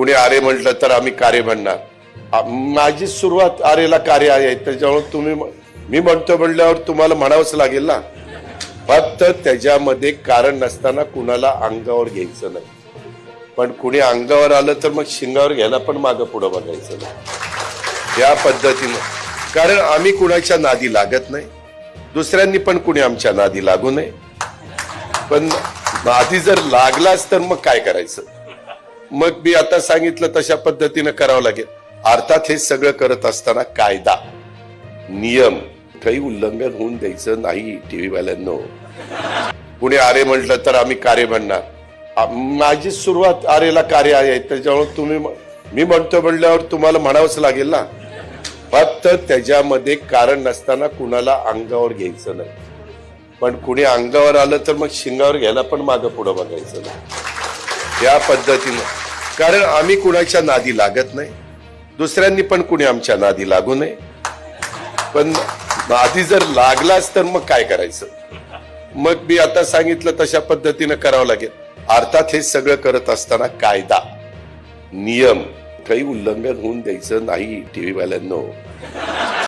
कुणी आरे म्हटलं तर आम्ही कार्य म्हणणार. माझी सुरुवात आरेला कार्य आहे त्याच्यामुळे तुम्ही मी म्हणतो म्हणल्यावर तुम्हाला म्हणावंच लागेल ना. फक्त त्याच्यामध्ये कारण नसताना कुणाला अंगावर घ्यायचं नाही. पण कुणी अंगावर आलं तर मग शिंगावर घ्यायला पण मागं पुढं बघायचं नाही. या पद्धतीनं. कारण आम्ही कुणाच्या नादी लागत नाही. दुसऱ्यांनी पण कुणी आमच्या नादी लागू नये. पण नादी जर लागलाच तर मग काय करायचं? मग मी आता सांगितलं तशा पद्धतीनं करावं लागेल. अर्थात हे सगळं करत असताना कायदा नियम काही उल्लंघन होऊन द्यायचं नाही टीव्ही वाल्यांनो कुणी आरे म्हटलं तर आम्ही कार्य म्हणणार. माझी सुरुवात आरेला कार्य आहे त्याच्यामुळे तुम्ही मी म्हणतो म्हणल्यावर तुम्हाला म्हणावंच लागेल ना. फक्त त्याच्यामध्ये कारण नसताना कुणाला अंगावर घ्यायचं नाही. पण कुणी अंगावर आलं तर मग शिंगावर घ्यायला पण मागं पुढं बघायचं नाही. या पद्धतीनं. कारण आम्ही कुणाच्या नादी लागत नाही. दुसऱ्यांनी पण कुणी आमच्या नादी लागू नये. पण नादी जर लागलाच तर मग काय करायचं? मग मी आता सांगितलं तशा पद्धतीनं करावं लागेल. अर्थात हे सगळं करत असताना कायदा नियम काही उल्लंघन होऊन द्यायचं नाही टीव्ही वाल्यांनो